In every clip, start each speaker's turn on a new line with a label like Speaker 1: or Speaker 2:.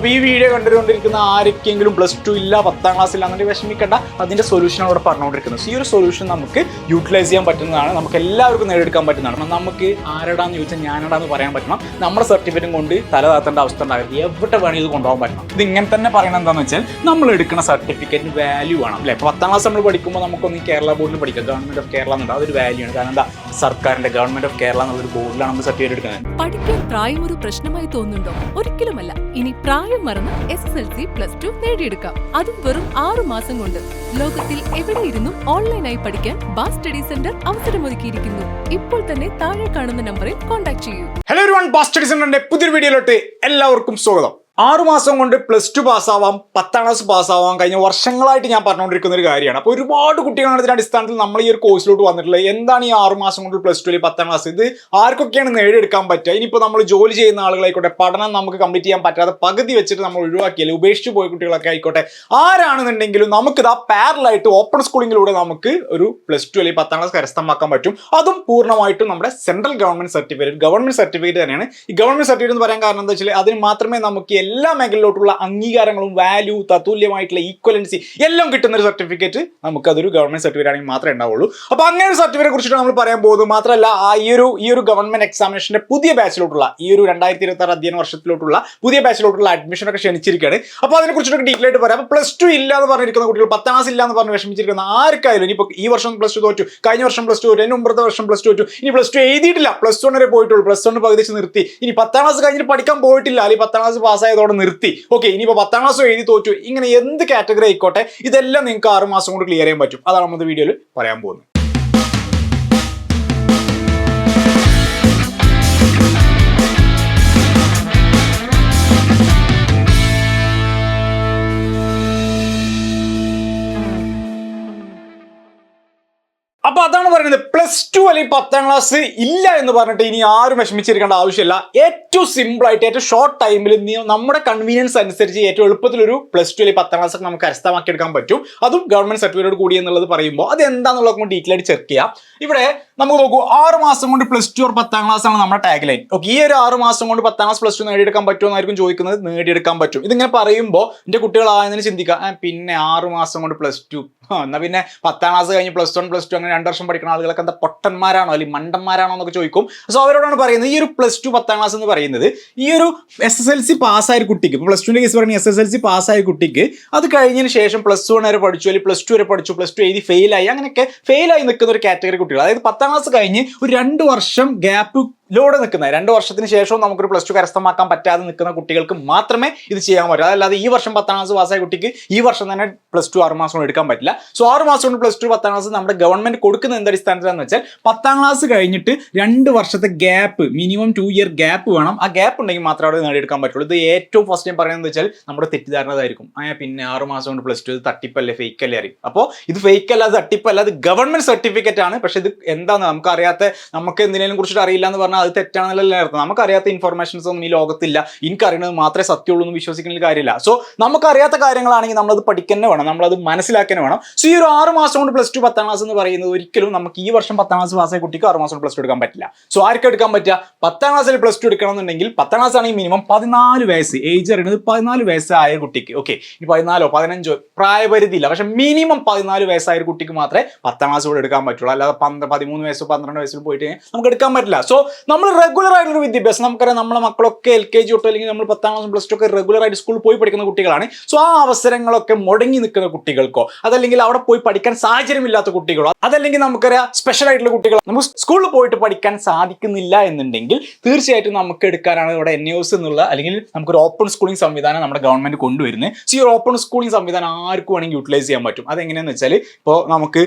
Speaker 1: അപ്പോൾ ഈ വീഡിയോ കണ്ടുകൊണ്ടിരിക്കുന്ന ആർക്കെങ്കിലും പ്ലസ് ടു ഇല്ല പത്താം ക്ലാസ് ഇല്ല അങ്ങനെ വിഷമിക്കേണ്ട. അതിന്റെ സൊല്യൂഷൻ അവിടെ പറഞ്ഞുകൊണ്ടിരിക്കുന്നത്. ഈ ഒരു സൊല്യൂഷൻ നമുക്ക് യൂട്ടിലൈസ് ചെയ്യാൻ പറ്റുന്നതാണ്. നമുക്ക് എല്ലാവർക്കും നേടിയെടുക്കാൻ പറ്റുന്നതാണ്. അപ്പം നമുക്ക് ആരടാന്ന് ചോദിച്ചാൽ ഞാനടാന്ന് പറയാൻ പറ്റണം. നമ്മുടെ സർട്ടിഫിക്കറ്റും കൊണ്ട് തല താത്തേണ്ട അവസ്ഥ ഉണ്ടാകരുത് എവിടെ വേണമെങ്കിൽ ഇത് കൊണ്ടുപോകാൻ പറ്റണം. ഇത് ഇങ്ങനെ തന്നെ പറയുന്നത് എന്താണെന്ന് വെച്ചാൽ നമ്മൾ എടുക്കുന്ന സർട്ടിഫിക്കറ്റിന് വാല്യൂ ആണ് അല്ലേ? ഇപ്പോൾ പത്താം ക്ലാസ് നമ്മൾ പഠിക്കുമ്പോൾ നമുക്കൊന്ന് കേരള ബോർഡിൽ പഠിക്കാം. ഗവൺമെന്റ് ഓഫ് കേരള എന്നുണ്ട്. അതൊരു വാല്യൂ ആണ്. കാരണം എന്താ? സർക്കാരിന്റെ ഗവൺമെന്റ് ഓഫ് കേരള എന്നുള്ളൊരു ബോർഡിലാണ് നമ്മൾ സർട്ടിഫിക്കറ്റ് എടുക്കുന്നത്.
Speaker 2: പഠിക്കാൻ പ്രായം ഒരു പ്രശ്നമായി തോന്നുന്നുണ്ടോ? ഒരിക്കലുമല്ല. ഇനി പ്രായം മറന്ന് S S L C plus two നേടിയെടുക്കാം. അതും വെറും ആറു മാസം കൊണ്ട്. ലോകത്തിൽ എവിടെ ഇരുന്നും ഓൺലൈനായി പഠിക്കാൻ ബാസ് സ്റ്റഡി സെന്റർ അവസരമൊരുക്കിയിരിക്കുന്നു. ഇപ്പോൾ തന്നെ താഴെ കാണുന്ന നമ്പറിൽ കോൺടാക്ട് ചെയ്യൂ.
Speaker 1: ഹലോ ബാ സ്റ്റഡി സെന്ററിന്റെ പുതിയൊരു വീഡിയോയിലോട്ട് എല്ലാവർക്കും സ്വാഗതം. ആറു മാസം കൊണ്ട് പ്ലസ് ടു പാസ്സാവാം പത്താം ക്ലാസ് പാസ്സാവാം കഴിഞ്ഞ വർഷങ്ങളായിട്ട് ഞാൻ പറഞ്ഞുകൊണ്ടിരിക്കുന്ന ഒരു കാര്യമാണ്. അപ്പോൾ ഒരുപാട് കുട്ടികളാണ് ഇതിന്റെ അടിസ്ഥാനത്തിൽ നമ്മൾ ഈ ഒരു കോഴ്സിലോട്ട് വന്നിട്ടുള്ളത്. എന്താണ് ഈ ആറു മാസം കൊണ്ട് പ്ലസ് ടു പത്താം ക്ലാസ് ഇത് ആർക്കൊക്കെയാണ് നേടിയെടുക്കാൻ പറ്റുക? ഇനിയിപ്പോൾ നമ്മൾ ജോലി ചെയ്യുന്ന ആളുകളായിക്കോട്ടെ പഠനം നമുക്ക് കംപ്ലീറ്റ് ചെയ്യാൻ പറ്റാതെ പകുതി വെച്ചിട്ട് നമ്മൾ ഒഴിവാക്കിയാൽ ഉപേക്ഷിച്ച് പോയ കുട്ടികളൊക്കെ ആയിക്കോട്ടെ. ആരാണെന്നുണ്ടെങ്കിലും നമുക്കിത് ആ പാരലായിട്ട് ഓപ്പൺ സ്കൂളിങ്ങിലൂടെ നമുക്ക് ഒരു പ്ലസ് ടു അല്ലെങ്കിൽ പത്താം ക്ലാസ് കരസ്ഥമാക്കാൻ പറ്റും. അതും പൂർണമായിട്ടും നമ്മുടെ central government certificate government certificate തന്നെയാണ്. ഈ ഗവൺമെന്റ് സർട്ടിഫിക്കറ്റ് എന്ന് പറയാൻ കാരണം എന്താ വെച്ചാൽ അതിന് മാത്രമേ നമുക്ക് എല്ലാ മേഖലയിലോട്ടുള്ള അംഗീകാരങ്ങളും വാല്യൂ തത്തുല്യമായിട്ടുള്ള ഈക്വലൻസി എല്ലാം കിട്ടുന്ന ഒരു സർട്ടിഫിക്കറ്റ് നമുക്കതൊരു ഗവൺമെന്റ് സർട്ടിഫിക്കറ്റ് ആണെങ്കിൽ മാത്രമേ ഉണ്ടാവുള്ളൂ. അപ്പോൾ അങ്ങനെ ഒരു സർട്ടിഫിക്കറ്റ് കുറിച്ചിട്ട് നമ്മൾ പറയാൻ പോകുന്നത് മാത്രമല്ല ആ ഈ ഒരു ഈ ഒരു ഗവൺമെന്റ് എക്സാമിനേഷന്റെ പുതിയ ബാച്ചിലോട്ടുള്ള ഈ ഒരു രണ്ടായിരത്തി ഇരുപത്തി ആറ് അധ്യയന വർഷത്തിലോട്ടുള്ള പുതിയ ബാച്ചിലോട്ടുള്ള അഡ്മിഷൻ ഒക്കെ ക്ഷണിച്ചിരിക്കുകയാണ്. അപ്പോൾ കുറിച്ചിട്ട് ഡീറ്റെയിൽ ആയിട്ട് പറയാം. പ്ലസ് ടു ഇല്ല എന്ന് പറഞ്ഞിരിക്കുന്ന കുട്ടികൾ പത്താം ക്ലാസ് ഇല്ല എന്ന് പറഞ്ഞ് വിഷമിച്ചിരിക്കുന്ന ആർക്കായാലും ഇനിയിപ്പോൾ ഈ വർഷം പ്ലസ് ടു തോറ്റു കഴിഞ്ഞ വർഷം പ്ലസ് ടു തോറ്റു അതിന് മുമ്പത്തെ വർഷം പ്ലസ് ടു തോറ്റു ഇനി പ്ലസ് ടു എഴുതിയിട്ടില്ല. പ്ലസ് വൺ വരെ പോയിട്ടുള്ളൂ. പ്ലസ് വൺ പകുതി നിർത്തി. ഇനി പത്താം ക്ലാസ് കഴിഞ്ഞിട്ട് പഠിക്കാൻ പോയിട്ടില്ല. അല്ലെങ്കിൽ പത്താം ക്ലാസ് പാസ്സായതോടെ നിർത്തി. ഓക്കെ ഇനിയിപ്പോൾ പത്താം ക്ലാസ് എഴുതി തോറ്റു. ഇങ്ങനെ എന്ത് കാറ്റഗറി ആയിക്കോട്ടെ ഇതെല്ലാം നിങ്ങൾക്ക് ആറ് മാസം കൊണ്ട് ക്ലിയർ ചെയ്യാൻ പറ്റും. അതാണ് നമ്മുടെ വീഡിയോയിൽ പറയാൻ പോകുന്നത്. പ്ലസ് ടു അല്ലെങ്കിൽ പത്താം ക്ലാസ് ഇല്ല എന്ന് പറഞ്ഞിട്ട് ഇനി ആരും വിഷമിച്ചിരിക്കേണ്ട ആവശ്യമില്ല. ഏറ്റവും സിമ്പിളായിട്ട് ഏറ്റവും ഷോർട്ട് ടൈമിൽ നമ്മുടെ കൺവീനിയൻസ് അനുസരിച്ച് ഏറ്റവും എളുപ്പത്തിൽ ഒരു പ്ലസ് ടു അല്ലെങ്കിൽ പത്താം ക്ലാസ് നമുക്ക് കരസ്ഥമാക്കി എടുക്കാൻ പറ്റും. അതും ഗവൺമെന്റ് സർട്ടിഫിക്കറ്റോട് കൂടി എന്നുള്ളത് പറയുമ്പോൾ അത് എന്താണെന്നുള്ളത് ഡീറ്റെയിൽ ആയിട്ട് ചെക്ക് ചെയ്യാം. ഇവിടെ നമുക്ക് നോക്കൂ ആറ് മാസം കൊണ്ട് പ്ലസ് ടു ഓർ പത്താം ക്ലാസ് ആണ് നമ്മുടെ ടാഗ് ലൈൻ ഓക്കെ ഈ ഒരു ആറ് മാസം കൊണ്ട് പത്താം ക്ലാസ് പ്ലസ് ടു നേടിയെടുക്കാൻ പറ്റുമോ എന്നായിരിക്കും ചോദിക്കുന്നത്. നേടിയെടുക്കാൻ പറ്റും. ഇതിങ്ങനെ പറയുമ്പോൾ എന്റെ കുട്ടികളായതിന് ചിന്തിക്കാം "ആ, പിന്നെ ആറ് മാസം കൊണ്ട് പ്ലസ് ടു എന്നാ പിന്നെ പത്താം ക്ലാസ് കഴിഞ്ഞ് പ്ലസ് വൺ പ്ലസ് ടു അങ്ങനെ രണ്ട് വർഷം പഠിക്കുന്ന ആളുകളൊക്കെ എന്താ പൊട്ടന്മാരാണോ അല്ലെങ്കിൽ മണ്ടന്മാരാണോ എന്നൊക്കെ ചോദിക്കും. സോ അവരോടാണ് പറയുന്നത് ഈ ഒരു പ്ലസ് ടു പത്താം ക്ലാസ് എന്ന് പറയുന്നത് ഈ ഒരു എസ് എസ് എൽ സി പാസ്സായ കുട്ടിക്ക് പ്ലസ് ടുവിന്റെ കേസ് പറഞ്ഞ എസ് എസ് എൽ സി പാസ്സായ കുട്ടിക്ക് അത് കഴിഞ്ഞതിന് ശേഷം പ്ലസ് വൺ വരെ പഠിച്ചു അല്ലെങ്കിൽ പ്ലസ് ടു വരെ പഠിച്ചു പ്ലസ് ടു എഴുതി ഫെയിലായി അങ്ങനെയൊക്കെ ഫെയിലായി നിൽക്കുന്ന ഒരു കാറ്റഗറി കുട്ടികൾ. അതായത് പത്താം ക്ലാസ് കഴിഞ്ഞ് ഒരു രണ്ട് വർഷം ഗ്യാപ്പ് ലോടെ നിൽക്കുന്ന രണ്ട് വർഷത്തിന് ശേഷവും നമുക്കൊരു പ്ലസ് ടു കരസ്ഥമാക്കാൻ പറ്റാതെ നിൽക്കുന്ന കുട്ടികൾക്ക് മാത്രമേ ഇത് ചെയ്യാൻ പറ്റൂ. അതല്ലാതെ ഈ വർഷം പത്താം ക്ലാസ് പാസ്സായ കുട്ടിക്ക് ഈ വർഷം തന്നെ പ്ലസ് ടു ആറ് മാസം കൊണ്ട് എടുക്കാൻ പറ്റില്ല. സോ ആറ് മാസം കൊണ്ട് പ്ലസ് ടു പത്താം ക്ലാസ് നമ്മുടെ ഗവൺമെന്റ് കൊടുക്കുന്ന എന്ത് അടിസ്ഥാനത്തിലാണെന്ന് വെച്ചാൽ പത്താം ക്ലാസ് കഴിഞ്ഞിട്ട് രണ്ട് വർഷത്തെ gap minimum two year gap വേണം. ആ ഗ്യാപ്പ് ഉണ്ടെങ്കിൽ മാത്രമേ അവിടെ നേടിയെടുക്കാൻ പറ്റുള്ളൂ. ഇത് ഏറ്റവും ഫസ്റ്റ് ഞാൻ പറയുന്നത് വെച്ചാൽ നമ്മുടെ തെറ്റിദ്ധാരണതായിരിക്കും ആ പിന്നെ ആറ് മാസം കൊണ്ട് പ്ലസ് ടു ഇത് തട്ടിപ്പല്ലേ ഫേക്ക് അല്ലേ അറിയും. അപ്പോൾ ഇത് ഫേക്ക് അല്ല തട്ടിപ്പല്ല അത് ഗവൺമെന്റ് സർട്ടിഫിക്കറ്റ് ആണ്. പക്ഷെ ഇത് എന്താണ് നമുക്കറിയാത്ത നമുക്ക് എന്തിനേലും കുറിച്ചിട്ട് അറിയില്ല എന്ന് പറഞ്ഞാൽ അത് തെറ്റാണെന്നല്ല അർത്ഥം. നമുക്കറിയാത്ത ഇൻഫർമേഷൻസ് ഒന്നും ഈ ലോകത്തില്ല. എനിക്കറിയണത് മാത്രമേ സത്യമുള്ളൂ എന്ന് വിശ്വസിക്കുന്ന കാര്യമില്ല. സോ നമുക്കറിയാത്ത കാര്യങ്ങളാണെങ്കിൽ നമ്മളത് പഠിക്കുന്നേ വേണം. നമ്മളത് മനസ്സിലാക്കാൻ വേണം. സോ ഈ ഒരു ആറ് മാസം കൊണ്ട് പ്ലസ് ടു പത്താം ക്ലാസ് എന്ന് പറയുന്നത് ഒരിക്കലും നമുക്ക് ഈ വർഷം പത്താം ക്ലാസ് പാസ്സായ കുട്ടിക്ക് ആറ് മാസം പ്ലസ് ടു എടുക്കാൻ പറ്റില്ല. സോ ആർക്ക് എടുക്കാൻ പറ്റുക? പത്താം ക്ലാസ്സിൽ പ്ലസ് ടു എടുക്കണം എന്നുണ്ടെങ്കിൽ പത്താം ക്ലാസ് ആണെങ്കിൽ മിനിമം പതിനാല് വയസ്സ്. ഏജ് അറിയുന്നത് പതിനാല് വയസ്സായ കുട്ടിക്ക്. ഓക്കെ ഇനി പതിനാലോ പതിനഞ്ചോ പ്രായപരിധി ഇല്ല പക്ഷെ മിനിമം പതിനാല് വയസ്സായ കുട്ടിക്ക് മാത്രമേ പത്താം ക്ലാസ് കൂടെ എടുക്കാൻ പറ്റുള്ളൂ. അല്ലാതെ പന്ത്ര പതിമൂന്ന് വയസ്സോ പന്ത്രണ്ട് വയസ്സിൽ പോയിട്ട് നമുക്ക് എടുക്കാൻ പറ്റില്ല. സോ നമ്മൾ റെഗുലർ ആയിട്ടുള്ള വിദ്യാഭ്യാസം നമുക്കറിയാം നമ്മുടെ മക്കളൊക്കെ എൽ കെ ജി തൊട്ട് അല്ലെങ്കിൽ നമ്മൾ പത്താം ക്ലാസ് പ്ലസ് ടു ഒക്കെ റെഗുലർ ആയിട്ട് സ്കൂളിൽ പോയി പഠിക്കുന്ന കുട്ടികളാണ്. സോ ആ അവസരങ്ങളൊക്കെ മുടങ്ങി നിൽക്കുന്ന കുട്ടികൾക്കോ അതല്ലെങ്കിൽ അവിടെ പോയി പഠിക്കാൻ സാഹചര്യമില്ലാത്ത കുട്ടികളോ അതല്ലെങ്കിൽ നമുക്കറിയാം സ്പെഷ്യൽ ആയിട്ടുള്ള കുട്ടികൾ നമുക്ക് സ്കൂളിൽ പോയിട്ട് പഠിക്കാൻ സാധിക്കുന്നില്ല എന്നുണ്ടെങ്കിൽ തീർച്ചയായിട്ടും നമുക്ക് എടുക്കാനാണ് ഇവിടെ എൻ എസ് എന്നുള്ള അല്ലെങ്കിൽ നമുക്കൊരു ഓപ്പൺ സ്കൂളിംഗ് സംവിധാനം നമ്മുടെ ഗവൺമെന്റ് കൊണ്ടുവരുന്നത്. സോ ഈ ഓപ്പൺ സ്കൂളിംഗ് സംവിധാനം ആർക്കും വേണമെങ്കിൽ യൂട്ടിലൈസ് ചെയ്യാൻ പറ്റും. അതെങ്ങനെയാണെന്ന് വെച്ചാൽ ഇപ്പോൾ നമുക്ക്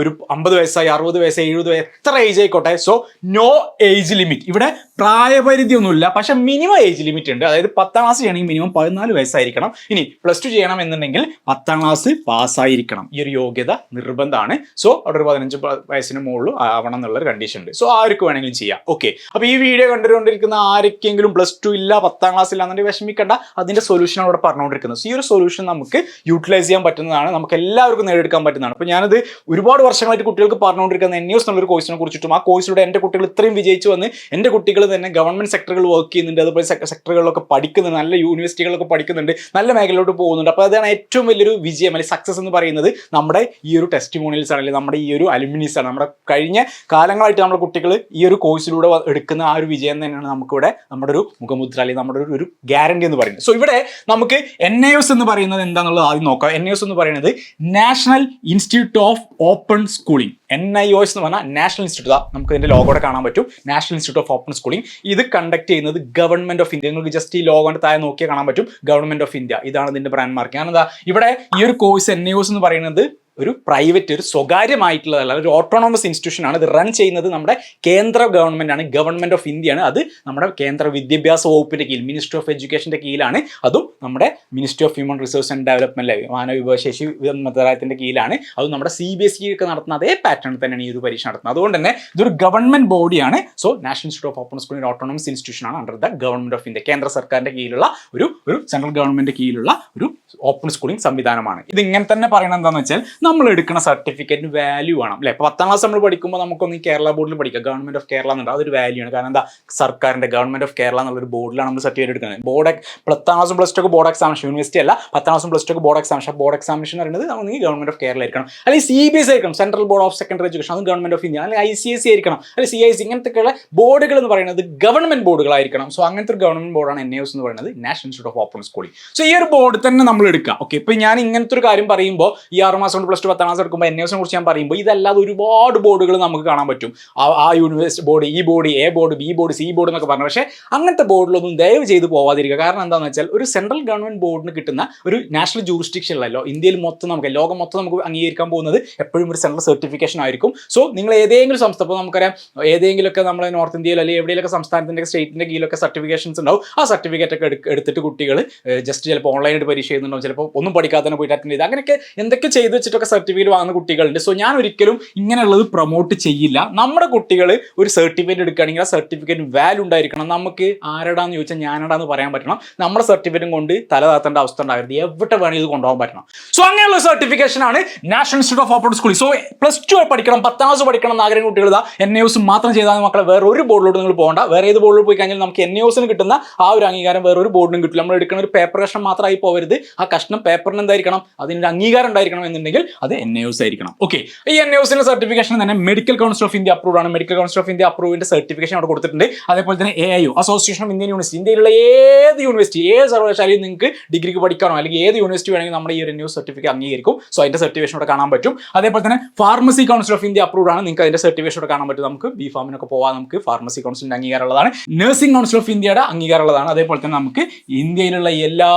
Speaker 1: ഒരു അമ്പത് വയസ്സായി അറുപത് വയസ്സായി എഴുപത് വയസ്സ് എത്ര ഏജ് ആയിക്കോട്ടെ? സോ നോ ഏജ് ലിമിറ്റ് ഇവിടെ പ്രായപരിധി ഒന്നുമില്ല പക്ഷെ മിനിമം ഏജ് ലിമിറ്റ് ഉണ്ട്. അതായത് പത്താം ക്ലാസ് ചെയ്യണമെങ്കിൽ മിനിമം പതിനാല് വയസ്സായിരിക്കണം. ഇനി പ്ലസ് ടു ചെയ്യണം എന്നുണ്ടെങ്കിൽ പത്താം ക്ലാസ് പാസ്സായിരിക്കണം ഈ ഒരു യോഗ്യത നിർബന്ധമാണ്. സോ അവിടെ ഒരു പതിനഞ്ച് വയസ്സിന് മുകളിൽ ആവണം എന്നുള്ളൊരു കണ്ടീഷൻ ഉണ്ട്. സോ ആർക്ക് വേണമെങ്കിലും ചെയ്യാം. ഓക്കെ അപ്പോൾ ഈ വീഡിയോ കണ്ടുകൊണ്ടിരിക്കുന്ന ആർക്കെങ്കിലും പ്ലസ് ടു ഇല്ല പത്താം ക്ലാസ് ഇല്ല എന്നുണ്ടെങ്കിൽ വിഷമിക്കേണ്ട. അതിന്റെ സൊല്യൂഷൻ അവിടെ പറഞ്ഞുകൊണ്ടിരിക്കുന്നത്. സോ ഈ ഒരു സൊല്യൂഷൻ നമുക്ക് യൂട്ടിലൈസ് ചെയ്യാൻ പറ്റുന്നതാണ്. നമുക്ക് എല്ലാവർക്കും നേടിയെടുക്കാൻ പറ്റുന്നതാണ്. അപ്പോൾ ഞാനത് ഒരുപാട് വർഷങ്ങളായിട്ട് കുട്ടികൾക്ക് പറഞ്ഞുകൊണ്ടിരിക്കുന്ന എൻ ന്യൂസ് എന്നുള്ളൊരു കോഴ്സിനെ കുറിച്ചിട്ടും ആ കോഴ്സിലൂടെ എന്റെ കുട്ടികൾ ഇത്രയും വിജയിച്ചു വന്ന് എന്റെ കുട്ടികൾ തന്നെ ഗവൺമെന്റ് സെക്ടറുകൾ വർക്ക് ചെയ്യുന്നുണ്ട് അതുപോലെ സെക്ടറുകളിലൊക്കെ പഠിക്കുന്നുണ്ട് നല്ല യൂണിവേഴ്സിറ്റികളൊക്കെ പഠിക്കുന്നുണ്ട് നല്ല മേഖലയിലോട്ട് പോകുന്നുണ്ട്. അപ്പോൾ അതാണ് ഏറ്റവും വലിയൊരു വിജയം അല്ലെങ്കിൽ സക്സസ് എന്ന് പറയുന്നത് നമ്മുടെ ഈ ഒരു ടെസ്റ്റിമോണിയൽസ് ആണ് അല്ലെങ്കിൽ നമ്മുടെ ഈ ഒരു അലുമിനീസ് ആണ്. നമ്മുടെ കഴിഞ്ഞ കാലങ്ങളായിട്ട് നമ്മുടെ കുട്ടികൾ ഈ ഒരു കോഴ്സിലൂടെ എടുക്കുന്ന ആ ഒരു വിജയം തന്നെയാണ് നമുക്കിവിടെ നമ്മുടെ ഒരു മുഖമുദ്ര അല്ലെങ്കിൽ നമ്മുടെ ഒരു- ഗ്യാരണ്ടി എന്ന് പറയുന്നത്. സോ ഇവിടെ നമുക്ക് എൻ എന്ന് പറയുന്നത് എന്താണെന്നുള്ളത് ആദ്യം നോക്കാം. എൻ എന്ന് പറയുന്നത് national institute of open schooling N I O S എന്ന് പറഞ്ഞാൽ നാഷണൽ ഇൻസ്റ്റിറ്റ്യൂട്ട് നമുക്ക് ഇതിന്റെ ലോഗോടെ കാണാൻ പറ്റും. National institute of open schooling ഇത് കണ്ടക്ട് ചെയ്യുന്നത് ഗവൺമെന്റ് ഓഫ് ഇന്ത്യ നിങ്ങൾക്ക് ജസ്റ്റ് ഈ ലോഗോണ്ട് താഴെ നോക്കിയാൽ കാണാൻ പറ്റും. ഗവൺമെന്റ് ഓഫ് ഇന്ത്യ ഇതാണ് ഇതിന്റെ ബ്രാൻഡ് മാർക്ക് എന്താ ഇവിടെ ഈ ഒരു കോഴ്സ് എൻ എന്ന് പറയുന്നത് ഒരു പ്രൈവറ്റ് ഒരു സ്വകാര്യമായിട്ടുള്ളതല്ല ഒരു ഓട്ടോണോമസ് ഇൻസ്റ്റിറ്റ്യൂഷൻ ആണ്. ഇത് റൺ ചെയ്യുന്നത് നമ്മുടെ കേന്ദ്ര ഗവൺമെന്റ് ആണ് ഗവൺമെന്റ് ഓഫ് ഇന്ത്യ ആണ്. അത് നമ്മുടെ കേന്ദ്ര വിദ്യാഭ്യാസ വകുപ്പിന്റെ കീഴിൽ മിനിസ്ട്രി ഓഫ് എഡ്യൂക്കേഷന്റെ കീഴിലാണ്. അതും നമ്മുടെ ministry of human resource and development മാനവവിഭവശേഷി മന്ത്രാലയത്തിന്റെ കീഴിലാണ്. അതും നമ്മുടെ സി ബി എസ് ഇ ഒക്കെ നടത്തുന്ന അതേ പാറ്റേൺ തന്നെയാണ് ഈ ഒരു പരീക്ഷ നടത്തുന്നത്. അതുകൊണ്ട് തന്നെ ഇതൊരു ഗവൺമെന്റ് ബോഡിയാണ് so national institute of open school autonomous institution ആണ് under the government of India കേന്ദ്ര സർക്കാരിന്റെ കീഴിലുള്ള ഒരു ഒരു സെൻട്രൽ ഗവൺമെന്റ് കീഴിലുള്ള ഒരു ഓപ്പൺ സ്കൂളിംഗ് സംവിധാനമാണ്. ഇത് ഇങ്ങനെ തന്നെ പറയുന്നത് എന്താണെന്ന് വെച്ചാൽ നമ്മൾ എടുക്കുന്ന സർട്ടിഫിക്കറ്റിന് വാല്യൂ ആണ് അല്ലെ? ഇപ്പൊ പത്താം ക്ലാസ് നമ്മൾ പഠിക്കുമ്പോൾ നമുക്കൊന്ന് കേരള ബോർഡിൽ പഠിക്കാം. ഗവൺമെന്റ് ഓഫ് കേരള എന്നുണ്ട്. അതൊരു വാല്യൂ ആണ്. കാരണം എന്താ? സർക്കാരിന്റെ ഗവൺമെന്റ് ഓഫ് കേരള എന്നുള്ള ഒരു ബോർഡിലാണ് നമ്മൾ സർട്ടിഫിക്കറ്റ് എടുക്കുന്നത്. ബോർഡ് പത്താം class plus two board examination university അല്ല. പത്താം class plus two board examination board examination പറയുന്നത് നമുക്ക് ഗവൺമെന്റ് ഓഫ് കേരള ആയിരിക്കണം. അല്ലെങ്കിൽ സി ബി എസ് ആയിരിക്കണം. Central board of secondary education അതും ഗവൺമെന്റ് ഓഫ് ഇന്ത്യ അല്ലെങ്കിൽ ഐ സി എസ് സി ആയിരിക്കണം. അല്ലെങ്കിൽ സി ഐ സി ഇങ്ങനത്തെയൊക്കെയുള്ള ബോർഡുകൾ എന്ന് പറയുന്നത് ഗവൺമെന്റ് ബോർഡുകളായിരിക്കണം സോ അങ്ങനത്തെ ഒരു ഗവൺമെന്റ് ബോർഡാണ് എൻ എസ് എന്ന് പറയുന്നത് national institute of open schooling so ഈ ഒരു ബോർഡ് തന്നെ നമ്മൾ എടുക്കുക. ഓക്കെ ഇപ്പൊ ഞാൻ ഇങ്ങനത്തെ ഒരു കാര്യം പറയുമ്പോൾ ഈ ആറ് മാസം കൊണ്ട് പ്ലസ് ടു പത്താം ക്ലാസ് എടുക്കുമ്പോൾ എൻ എസിനെ കുറിച്ച് ഞാൻ പറയുമ്പോൾ ഇതല്ലാതെ ഒരുപാട് ബോർഡുകൾ നമുക്ക് കാണാൻ പറ്റും. ആ- യൂണിവേഴ്സിറ്റി ബോർഡ് ഈ board A board B board C board എന്നൊക്കെ പറഞ്ഞു. പക്ഷേ അങ്ങനത്തെ ബോർഡിലൊന്നും ദയവ് ചെയ്ത് പോവാതിരിക്കുക. കാരണം എന്താണെന്ന് വെച്ചാൽ ഒരു സെൻട്രൽ ഗവൺമെന്റ് ബോർഡിന് കിട്ടുന്ന ഒരു നാഷണൽ ജൂറിസ്ഡിക്ഷൻ അല്ലല്ലോ ഇന്ത്യയിൽ മൊത്തം നമുക്ക് ലോകം മൊത്തം നമുക്ക് അംഗീകരിക്കാൻ പോകുന്നത് എപ്പോഴും ഒരു സെൻട്രൽ സർട്ടിഫിക്കേഷൻ ആയിരിക്കും. സോ നിങ്ങൾ ഏതെങ്കിലും സംസ്ഥ ഇപ്പോൾ നമുക്കറിയാം ഏതെങ്കിലുമൊക്കെ നമ്മൾ നോർത്ത് ഇന്ത്യയിലോ അല്ലെങ്കിൽ എവിടെയെങ്കിലും സംസ്ഥാനത്തിന്റെ സ്റ്റേറ്റിന്റെ കീഴിലൊക്കെ സർട്ടിഫിക്കേഷൻസ് ഉണ്ടാവും. ആ സർട്ടിഫിക്കറ്റ് ഒക്കെ എടുത്തിട്ട് കുട്ടികൾ ജസ്റ്റ് ചിലപ്പോൾ ഓൺലൈനായിട്ട് പരീക്ഷ ചെയ്യുന്നുണ്ടാവും ചിലപ്പോൾ ഒന്നും പഠിക്കാതെ തന്നെ പോയിട്ട് അറ്റൻഡ് ചെയ്ത്. അങ്ങനെയൊക്കെ എന്തൊക്കെ ചെയ്ത് വെച്ചിട്ടൊക്കെ സർട്ടിഫിക്കറ്റ് വാങ്ങുന്ന കുട്ടികളുണ്ട്. സോ ഞാൻ ഒരിക്കലും ഇങ്ങനെയുള്ളത് പ്രൊമോട്ട് ചെയ്യില്ല. നമ്മുടെ കുട്ടികൾ ഒരു സർട്ടിഫിക്കറ്റ് എടുക്കുകയാണെങ്കിൽ ആ സർട്ടിഫിക്കറ്റ് വാല്യൂ ഉണ്ടായിരിക്കണം. നമുക്ക് ആരടാന്ന് ചോദിച്ചാൽ ഞാനടാന്ന് പറയാൻ പറ്റണം. നമ്മുടെ സർട്ടിഫിക്കറ്റും കൊണ്ട് തല താത്തേണ്ട അവസ്ഥ ഉണ്ടാകരുത് എവിടെ വേണമെങ്കിൽ ഇത് കൊണ്ടുപോകാൻ പറ്റണം. സോ അങ്ങനെയുള്ള സർട്ടിഫിക്കേഷൻ ആണ് national institute of open school so plus two പഠിക്കണം പത്താം ക്ലാസ് പഠിക്കണം എന്ന് ആഗ്രഹം കുട്ടികൾ ഇതാ എൻ എസ് മാത്രം ചെയ്താൽ മക്കളെ. വേറെ ഒരു ബോർഡിലോട്ട് നിങ്ങൾ പോകണ്ട. വേറെ ഏത് ബോർഡിൽ പോയി കഴിഞ്ഞാൽ നമുക്ക് എൻ എസിന് കിട്ടുന്ന ആ ഒരു അംഗീകാരം വേറെ ഒരു ബോർഡിനും കിട്ടില്ല. നമ്മൾ എടുക്കുന്ന ഒരു പേപ്പർ കഷ്ണം മാത്രമായി പോകരുത് ആ കഷ്ണം പേപ്പറിന് എന്തായിരിക്കണം? അതിനൊരു അംഗീകാരം ഉണ്ടായിരിക്കണം എന്നുണ്ടെങ്കിൽ അത് എൻ എസ് ആയിരിക്കണം. ഓക്കെ ഈ എൻ എസിന്റെ സർട്ടിഫിക്കേഷൻ തന്നെ medical council of India approve ആണ്. മെഡിക്കൽ കൗൺസിൽ ഓഫ് ഇന്ത്യ അപ്രൂവിന്റെ സർട്ടിഫിക്കേഷൻ അവിടെ കൊടുത്തിട്ടുണ്ട്. അതേപോലെ തന്നെ A I association of Indian university ഇന്ത്യയിലുള്ള ഏത് യൂണിവേഴ്സിറ്റി ഏത് സർവകലാശാലയും നിങ്ങൾക്ക് ഡിഗ്രിക്ക് പഠിക്കാനോ അല്ലെങ്കിൽ ഏത് യൂണിവേഴ്സിറ്റി വേണമെങ്കിൽ നമ്മുടെ ഈ ഒരു ന്യൂസ് സർട്ടിഫിക്കറ്റ് അംഗീകരിക്കും. സോ അതിന്റെ സർട്ടിഫിക്കേഷൻ അവിടെ കാണാൻ പറ്റും. അതേപോലെ തന്നെ pharmacy council of India approve ആണ്. നിങ്ങൾക്ക് അതിന്റെ സർട്ടിഫിക്കേഷൻ അവിടെ കാണാൻ പറ്റും. നമുക്ക് ബി ഫാമിനൊക്കെ പോകാം നമുക്ക് ഫാർമസി കൗൺസിലിന്റെ അംഗീകാരമുള്ളതാണ്. നഴ്സിംഗ് കൗൺസിൽ ഓഫ് ഇന്ത്യയുടെ അംഗീകാരമുള്ളതാണ്. അതേപോലെ തന്നെ നമുക്ക് ഇന്ത്യയിലുള്ള എല്ലാ